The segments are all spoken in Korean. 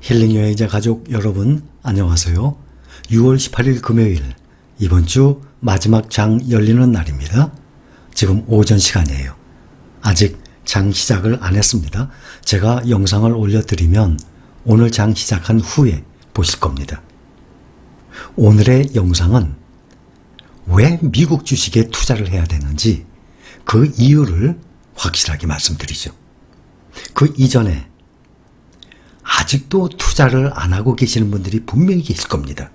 힐링 여행자 가족 여러분 안녕하세요. 6월 18일 금요일 이번 주 마지막 장 열리는 날입니다. 지금 오전 시간이에요. 아직 장 시작을 안 했습니다. 제가 영상을 올려드리면 오늘 장 시작한 후에 보실 겁니다. 오늘의 영상은 왜 미국 주식에 투자를 해야 되는지 그 이유를 확실하게 말씀드리죠. 그 이전에 아직도 투자를 안 하고 계시는 분들이 분명히 계실 겁니다.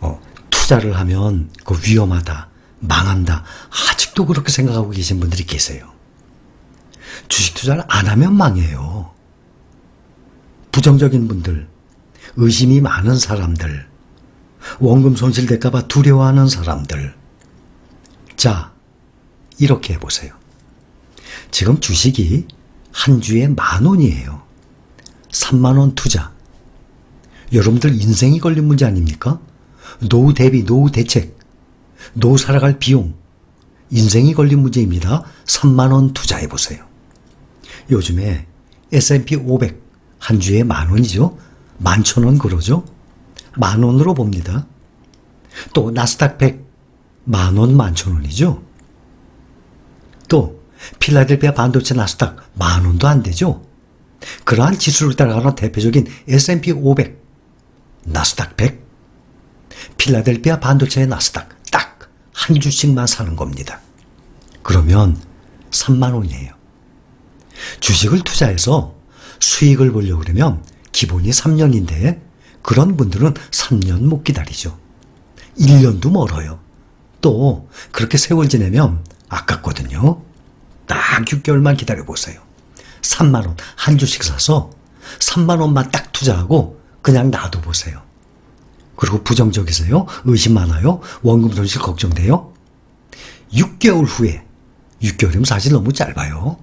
어, 투자를 하면 그 위험하다, 망한다, 아직도 그렇게 생각하고 계신 분들이 계세요. 주식 투자를 안 하면 망해요. 부정적인 분들, 의심이 많은 사람들, 원금 손실될까봐 두려워하는 사람들. 자, 이렇게 해보세요. 지금 주식이 한 주에 만 원이에요. 3만 원 투자. 여러분들 인생이 걸린 문제 아닙니까? 노후 대비, 노후 대책, 노후 살아갈 비용, 인생이 걸린 문제입니다. 3만 원 투자해 보세요. 요즘에 S&P 500 한 주에 만 원이죠. 만천 원 그러죠. 만 원으로 봅니다. 또 나스닥 100 만원 만천 원이죠. 또 필라델피아 반도체 나스닥 만 원도 안 되죠. 그러한 지수를 따라가는 대표적인 S&P 500, 나스닥 100, 필라델피아 반도체의 나스닥 딱 한 주씩만 사는 겁니다. 그러면 3만 원이에요. 주식을 투자해서 수익을 보려고 그러면 기본이 3년인데 그런 분들은 3년 못 기다리죠. 1년도 멀어요. 또 그렇게 세월 지내면 아깝거든요. 딱 6개월만 기다려 보세요. 3만 원 한 주씩 사서 3만 원만 딱 투자하고 그냥 놔둬 보세요. 그리고 부정적이세요? 의심 많아요? 원금 손실 걱정돼요? 6개월 후에 6개월이면 사실 너무 짧아요.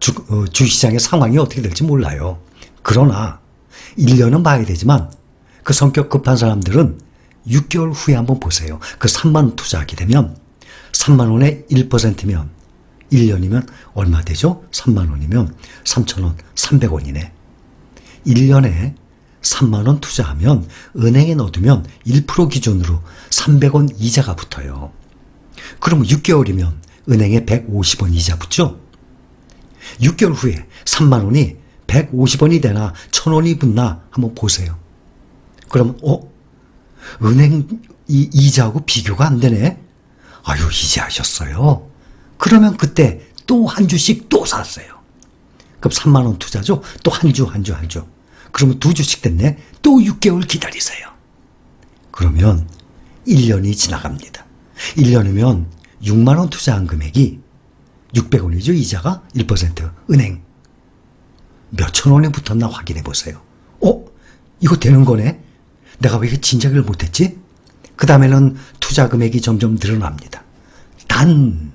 주, 어, 주시장의 상황이 어떻게 될지 몰라요. 그러나 1년은 봐야 되지만 그 성격 급한 사람들은 6개월 후에 한번 보세요. 그 3만 원 투자하게 되면 3만 원에 1%면 1년이면 얼마 되죠? 3만 원이면 3천 원, 300원이네. 1년에 3만 원 투자하면 은행에 넣어두면 1% 기준으로 300원 이자가 붙어요. 그러면 6개월이면 은행에 150원 이자 붙죠? 6개월 후에 3만 원이 150원이 되나 1000원이 붙나 한번 보세요. 그러면 어? 은행 이 이자하고 비교가 안 되네. 아유 이제 하셨어요. 그러면 그때 또 한 주씩 또 샀어요. 그럼 3만 원 투자죠. 또 한 주 한 주 한 주. 그러면 두 주씩 됐네. 또 6개월 기다리세요. 그러면 1년이 지나갑니다. 1년이면 6만 원 투자한 금액이 600원이죠. 이자가 1% 은행. 몇천 원에 붙었나 확인해 보세요. 어? 이거 되는 거네? 내가 왜 이렇게 진작을 못했지? 그 다음에는 투자 금액이 점점 늘어납니다. 단,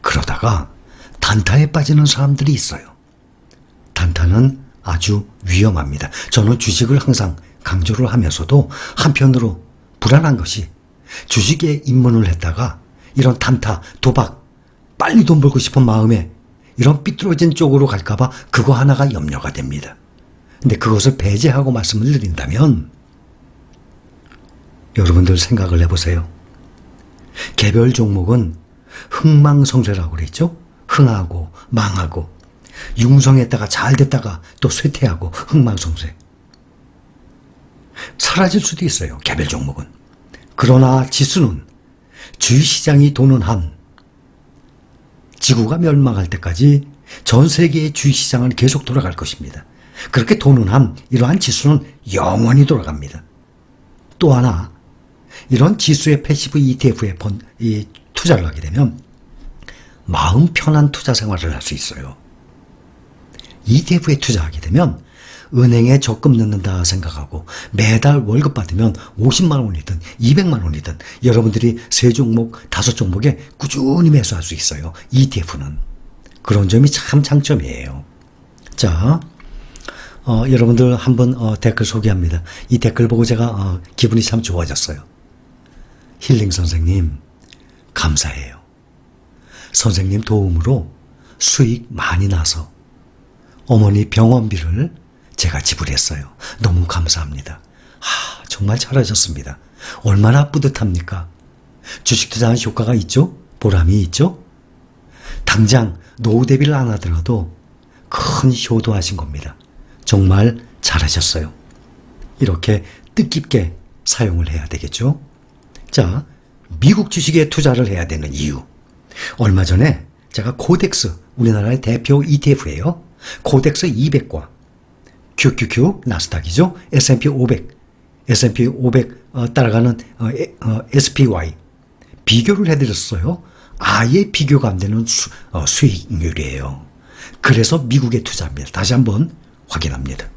그러다가 단타에 빠지는 사람들이 있어요. 단타는 아주 위험합니다. 저는 주식을 항상 강조를 하면서도 한편으로 불안한 것이 주식에 입문을 했다가 이런 단타, 도박, 빨리 돈 벌고 싶은 마음에 이런 삐뚤어진 쪽으로 갈까봐 그거 하나가 염려가 됩니다. 근데 그것을 배제하고 말씀을 드린다면 여러분들 생각을 해보세요. 개별 종목은 흥망성쇠라고 그랬죠? 흥하고 망하고 융성했다가 잘 됐다가 또 쇠퇴하고 흥망성쇠. 사라질 수도 있어요. 개별 종목은. 그러나 지수는 주식시장이 도는 한 지구가 멸망할 때까지 전 세계의 주식시장은 계속 돌아갈 것입니다. 그렇게 도는 한 이러한 지수는 영원히 돌아갑니다. 또 하나 이런 지수의 패시브 ETF에 번, 이 투자를 하게 되면 마음 편한 투자 생활을 할 수 있어요. ETF에 투자하게 되면 은행에 적금 넣는다 생각하고 매달 월급 받으면 50만 원이든 200만 원이든 여러분들이 세 종목, 다섯 종목에 꾸준히 매수할 수 있어요. ETF는. 그런 점이 참 장점이에요. 자, 어, 여러분들 한번 어, 댓글 소개합니다. 이 댓글 보고 제가 어, 기분이 참 좋아졌어요. 힐링 선생님, 감사해요. 선생님 도움으로 수익 많이 나서 어머니 병원비를 제가 지불했어요. 너무 감사합니다. 하, 정말 잘하셨습니다. 얼마나 뿌듯합니까? 주식 투자한 효과가 있죠? 보람이 있죠? 당장 노후 대비를 안 하더라도 큰 효도하신 겁니다. 정말 잘하셨어요. 이렇게 뜻깊게 사용을 해야 되겠죠? 자, 미국 주식에 투자를 해야 되는 이유. 얼마 전에 제가 코덱스, 우리나라의 대표 ETF예요. 코덱스 200과 QQQ 나스닥이죠. S&P 500, S&P 500 어, 따라가는 어, 에- 어, SPY 비교를 해드렸어요. 아예 비교가 안 되는 수, 어, 수익률이에요. 그래서 미국에 투자합니다. 다시 한번 확인합니다.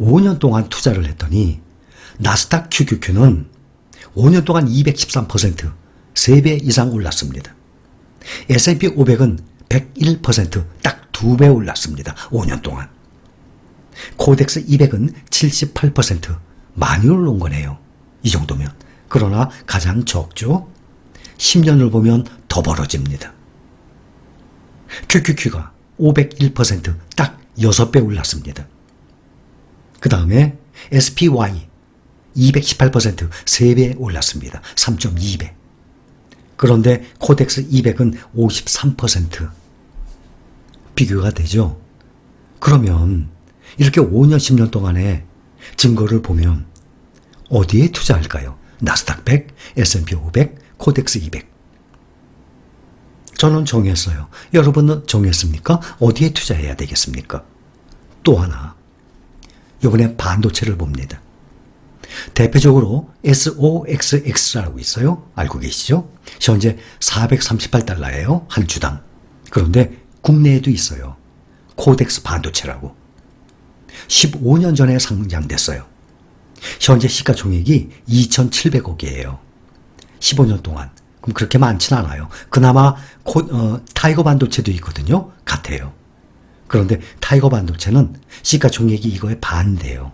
5년 동안 투자를 했더니 나스닥 QQQ는 5년 동안 213% 3배 이상 올랐습니다. S&P 500은 101%딱 2배 올랐습니다. 5년 동안. 코덱스 200은 78% 많이 올라온 거네요. 이 정도면. 그러나 가장 적죠. 10년을 보면 더 벌어집니다. QQQ가 501%딱 6배 올랐습니다. 그 다음에 SPY 218% 3배 올랐습니다. 3.2배. 그런데 코덱스 200은 53% 비교가 되죠. 그러면 이렇게 5년, 10년 동안의 증거를 보면 어디에 투자할까요? 나스닥 100, S&P 500, 코덱스 200. 저는 정했어요. 여러분은 정했습니까? 어디에 투자해야 되겠습니까? 또 하나. 이번에 반도체를 봅니다. 대표적으로 SOXX라고 있어요. 알고 계시죠? 현재 438달러예요. 한 주당. 그런데 국내에도 있어요. 코덱스 반도체라고. 15년 전에 상장됐어요. 현재 시가총액이 2,700억이에요. 15년 동안. 그럼 그렇게 많진 않아요. 그나마 코, 어, 타이거 반도체도 있거든요. 같아요. 그런데 타이거 반도체는 시가총액이 이거에 반대요.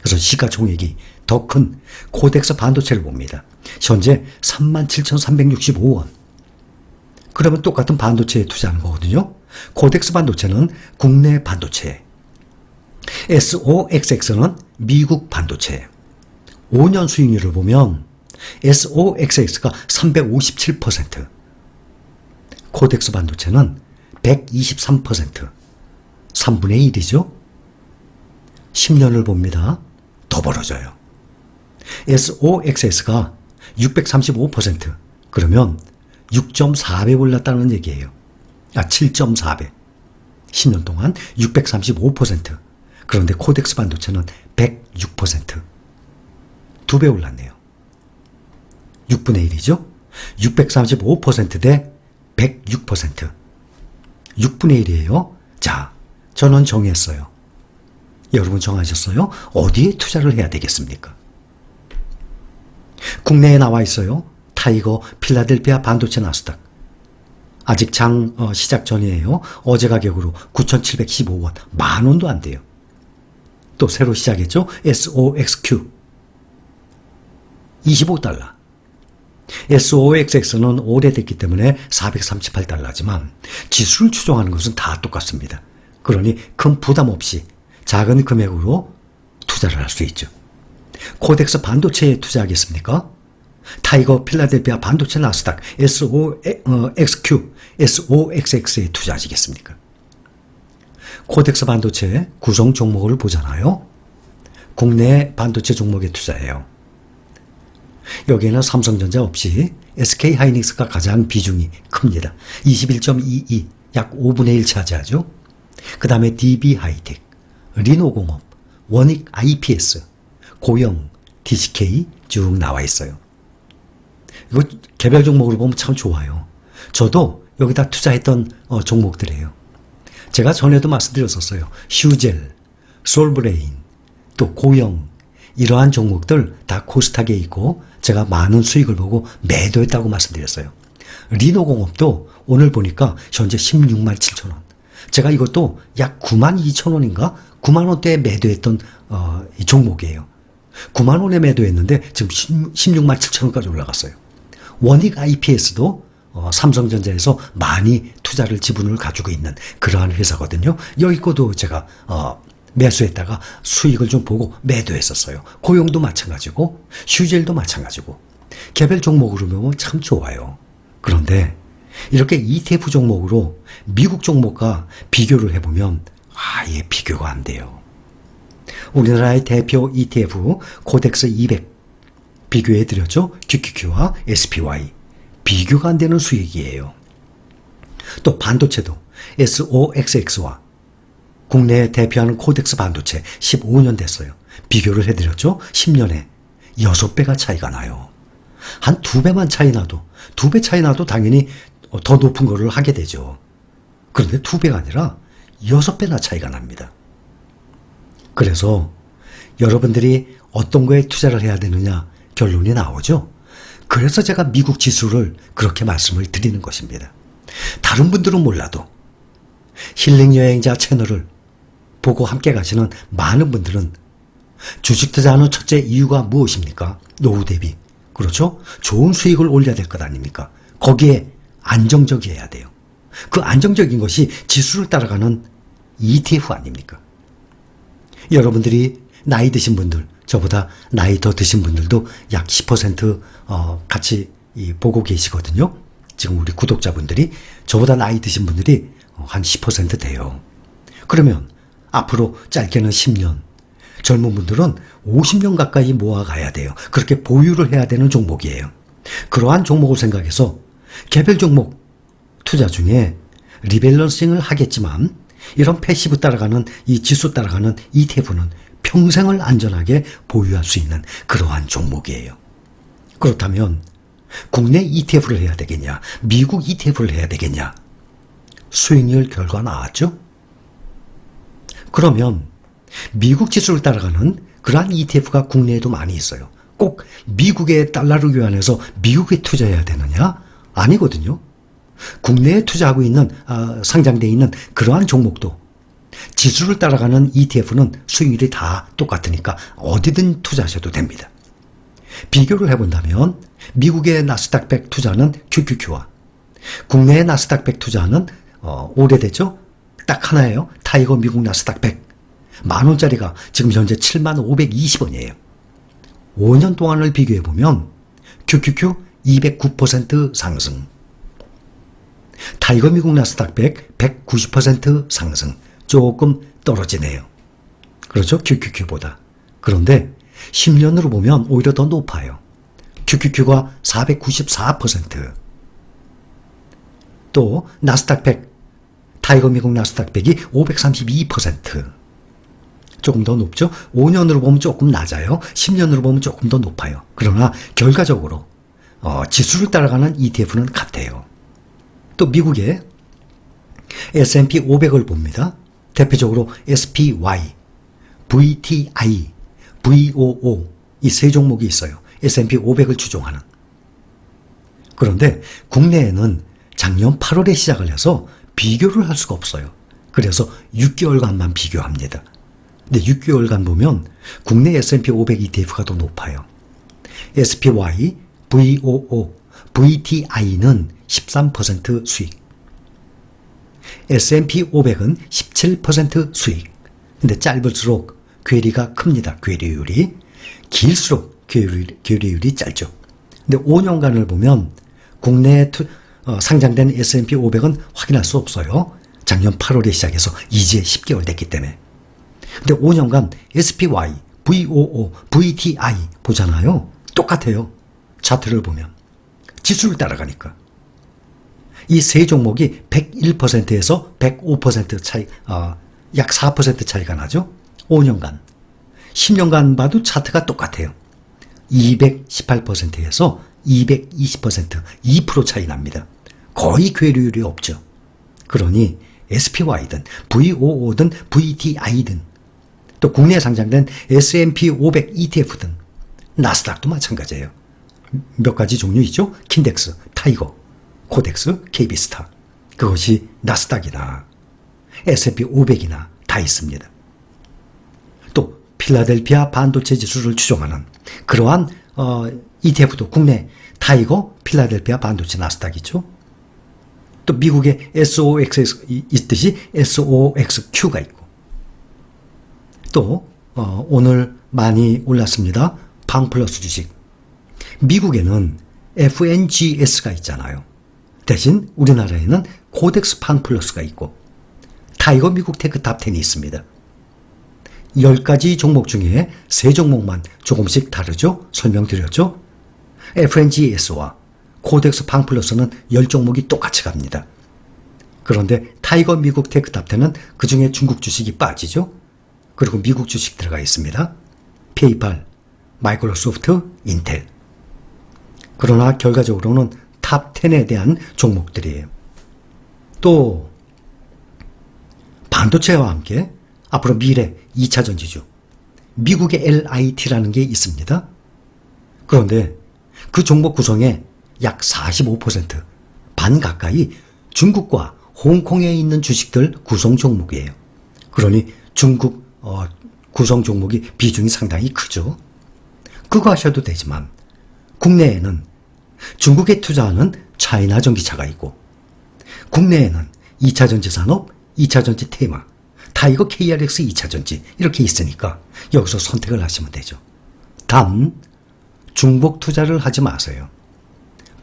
그래서 시가총액이 더 큰 코덱스 반도체를 봅니다. 현재 37,365원. 그러면 똑같은 반도체에 투자하는 거거든요. 코덱스 반도체는 국내 반도체. SOXX는 미국 반도체. 5년 수익률을 보면 SOXX가 357%, 코덱스 반도체는 123%, 3분의 1이죠. 10년을 봅니다. 더 벌어져요. SOXS가 635%, 그러면 6.4배 올랐다는 얘기예요. 아, 7.4배. 10년 동안 635%. 그런데 코덱스 반도체는 106%. 두 배 올랐네요. 6분의 1이죠? 635%대 106%. 6분의 1이에요. 자, 저는 정했어요. 여러분 정하셨어요? 어디에 투자를 해야 되겠습니까? 국내에 나와 있어요. 타이거 필라델피아 반도체 나스닥. 아직 장 어, 시작 전이에요. 어제 가격으로 9,715원. 만 원도 안 돼요. 또 새로 시작했죠. SOXQ. 25달러. SOXX는 오래됐기 때문에 438달러지만 지수를 추종하는 것은 다 똑같습니다. 그러니 큰 부담 없이 작은 금액으로 투자를 할 수 있죠. 코덱스 반도체에 투자하겠습니까? 타이거 필라델피아 반도체 나스닥 SOXQ, SOXX에 투자하시겠습니까? 코덱스 반도체 구성 종목을 보잖아요. 국내 반도체 종목에 투자해요. 여기에는 삼성전자 없이 SK 하이닉스가 가장 비중이 큽니다. 21.22, 약 5분의 1 차지하죠. 그 다음에 DB 하이텍, 리노공업, 원익 IPS, 고영, TCK 쭉 나와 있어요. 이거 개별 종목으로 보면 참 좋아요. 저도 여기다 투자했던 어, 종목들이에요. 제가 전에도 말씀드렸었어요. 휴젤, 솔브레인, 또 고영, 이러한 종목들 다 코스닥에 있고 제가 많은 수익을 보고 매도했다고 말씀드렸어요. 리노공업도 오늘 보니까 현재 16만 7천 원. 제가 이것도 약 9만 2천 원인가? 9만 원대에 매도했던 어, 이 종목이에요. 9만 원에 매도했는데 지금 16만 7천 원까지 올라갔어요. 원익 IPS도 어, 삼성전자에서 많이 투자를 지분을 가지고 있는 그러한 회사거든요. 여기 거도 제가 어, 매수했다가 수익을 좀 보고 매도했었어요. 고용도 마찬가지고 휴질도 마찬가지고 개별 종목으로 보면 참 좋아요. 그런데 이렇게 ETF 종목으로 미국 종목과 비교를 해보면 아예 비교가 안 돼요. 우리나라의 대표 ETF 코덱스 200 비교해 드렸죠. QQQ와 SPY 비교가 안 되는 수익이에요. 또 반도체도 SOXX와 국내에 대표하는 코덱스 반도체 15년 됐어요. 비교를 해드렸죠. 10년에 6배가 차이가 나요. 한두 배만 차이 나도, 두배 차이 나도 당연히 더 높은 거를 하게 되죠. 그런데 두 배가 아니라 여섯 배나 차이가 납니다. 그래서 여러분들이 어떤 거에 투자를 해야 되느냐 결론이 나오죠. 그래서 제가 미국 지수를 그렇게 말씀을 드리는 것입니다. 다른 분들은 몰라도 힐링 여행자 채널을 보고 함께 가시는 많은 분들은 주식 투자하는 첫째 이유가 무엇입니까? 노후 대비. 그렇죠? 좋은 수익을 올려야 될 것 아닙니까? 거기에 안정적이어야 돼요. 그 안정적인 것이 지수를 따라가는 ETF 아닙니까? 여러분들이 나이 드신 분들, 저보다 나이 더 드신 분들도 약 10% 어, 같이 이, 보고 계시거든요. 지금 우리 구독자분들이 저보다 나이 드신 분들이 어, 한10% 돼요. 그러면 앞으로 짧게는 10년, 젊은 분들은 50년 가까이 모아가야 돼요. 그렇게 보유를 해야 되는 종목이에요. 그러한 종목을 생각해서 개별 종목 투자 중에 리밸런싱을 하겠지만 이런 패시브 따라가는 이 지수 따라가는 ETF는 평생을 안전하게 보유할 수 있는 그러한 종목이에요. 그렇다면 국내 ETF를 해야 되겠냐? 미국 ETF를 해야 되겠냐? 수익률 결과 나왔죠? 그러면 미국 지수를 따라가는 그러한 ETF가 국내에도 많이 있어요. 꼭 미국의 달러를 교환해서 미국에 투자해야 되느냐? 아니거든요. 국내에 투자하고 있는 아, 상장돼 있는 그러한 종목도 지수를 따라가는 ETF는 수익률이 다 똑같으니까 어디든 투자하셔도 됩니다. 비교를 해본다면 미국의 나스닥 100 투자는 QQQ와 국내의 나스닥 100 투자는 어, 오래됐죠? 딱 하나예요. 타이거 미국 나스닥 100. 만 원짜리가 지금 현재 7만 520원이에요. 5년 동안을 비교해보면 QQQ 209% 상승. 타이거 미국 나스닥 100 190% 상승. 조금 떨어지네요. 그렇죠? QQQ보다. 그런데 10년으로 보면 오히려 더 높아요. QQQ가 494%. 또 나스닥 100, 타이거 미국 나스닥 100이 532%. 조금 더 높죠? 5년으로 보면 조금 낮아요. 10년으로 보면 조금 더 높아요. 그러나 결과적으로 어, 지수를 따라가는 ETF는 같아요. 또 미국의 S&P 500을 봅니다. 대표적으로 SPY, VTI, VOO 이 세 종목이 있어요. S&P 500을 추종하는. 그런데 국내에는 작년 8월에 시작을 해서 비교를 할 수가 없어요. 그래서 6개월간만 비교합니다. 근데 6개월간 보면 국내 S&P 500 ETF가 더 높아요. SPY, VOO, VTI는 13% 수익. S&P 500은 17% 수익. 근데 짧을수록 괴리가 큽니다. 괴리율이. 길수록 괴리, 괴리율이 짧죠. 근데 5년간을 보면 국내에 투, 어, 상장된 S&P 500은 확인할 수 없어요. 작년 8월에 시작해서 이제 10개월 됐기 때문에. 근데 5년간 SPY, VOO, VTI 보잖아요. 똑같아요. 차트를 보면. 지수를 따라가니까. 이 세 종목이 101%에서 105% 차이, 어, 약 4% 차이가 나죠? 5년간. 10년간 봐도 차트가 똑같아요. 218%에서 220%, 2% 차이 납니다. 거의 괴리율이 없죠. 그러니 SPY든 VOO든 VTI든 또 국내에 상장된 S&P 500 ETF든 나스닥도 마찬가지예요. 몇 가지 종류 있죠? 킨덱스, 타이거, 코덱스, KB스타. 그것이 나스닥이나 S&P 500이나 다 있습니다. 또 필라델피아 반도체 지수를 추종하는 그러한 어, ETF도 국내 타이거, 필라델피아 반도체 나스닥이죠. 또 미국에 SOX 있듯이 SOXQ가 있고 또 어, 오늘 많이 올랐습니다. 방플러스 주식. 미국에는 FNGS가 있잖아요. 대신 우리나라에는 코덱스 방플러스가 있고 타이거 미국 테크 탑10이 있습니다. 10가지 종목 중에 3종목만 조금씩 다르죠? 설명드렸죠? FNGS와 코덱스 방플러스는 10종목이 똑같이 갑니다. 그런데 타이거 미국 테크 탑10은 그 중에 중국 주식이 빠지죠? 그리고 미국 주식 들어가 있습니다. 페이팔, 마이크로소프트, 인텔. 그러나 결과적으로는 탑10에 대한 종목들이에요. 또 반도체와 함께 앞으로 미래 2차 전지주 미국의 LIT라는 게 있습니다. 그런데 그 종목 구성의 약 45%반 가까이 중국과 홍콩에 있는 주식들 구성 종목이에요. 그러니 중국 어, 구성 종목이 비중이 상당히 크죠. 그거 하셔도 되지만 국내에는 중국에 투자하는 차이나 전기차가 있고 국내에는 2차 전지 산업, 2차 전지 테마, 타이거 KRX 2차 전지 이렇게 있으니까 여기서 선택을 하시면 되죠. 단 중복 투자를 하지 마세요.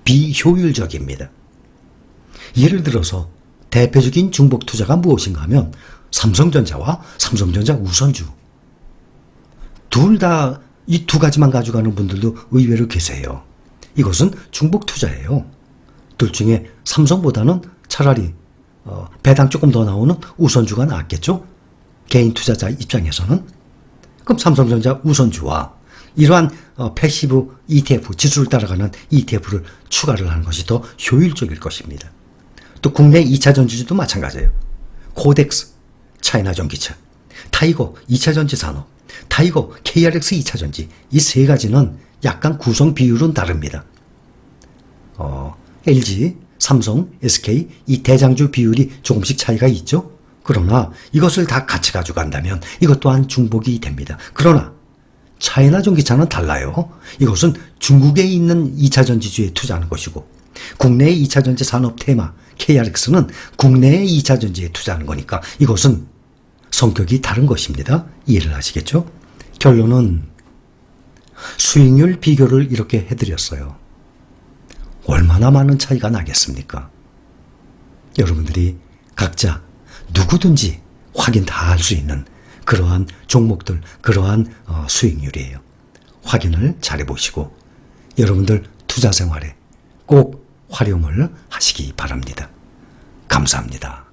비효율적입니다. 예를 들어서 대표적인 중복 투자가 무엇인가 하면 삼성전자와 삼성전자 우선주 둘 다 이 두 가지만 가져가는 분들도 의외로 계세요. 이것은 중복 투자예요. 둘 중에 삼성보다는 차라리 어, 배당 조금 더 나오는 우선주가 낫겠죠? 개인 투자자 입장에서는. 그럼 삼성전자 우선주와 이러한 어, 패시브 ETF, 지수를 따라가는 ETF를 추가를 하는 것이 더 효율적일 것입니다. 또 국내 2차 전지주도 마찬가지예요. 코덱스, 차이나 전기차, 타이거 2차 전지 산업, 타이거 KRX 2차 전지 이 세 가지는 약간 구성 비율은 다릅니다. 어, LG, 삼성, SK 이 대장주 비율이 조금씩 차이가 있죠. 그러나 이것을 다 같이 가져간다면 이것 또한 중복이 됩니다. 그러나 차이나 전기차는 달라요. 이것은 중국에 있는 2차 전지주에 투자하는 것이고 국내의 2차 전지 산업 테마 KRX는 국내의 2차 전지에 투자하는 거니까 이것은 성격이 다른 것입니다. 이해를 하시겠죠? 결론은 수익률 비교를 이렇게 해드렸어요. 얼마나 많은 차이가 나겠습니까? 여러분들이 각자 누구든지 확인 다 할 수 있는 그러한 종목들, 그러한 어, 수익률이에요. 확인을 잘 해보시고 여러분들 투자 생활에 꼭 활용을 하시기 바랍니다. 감사합니다.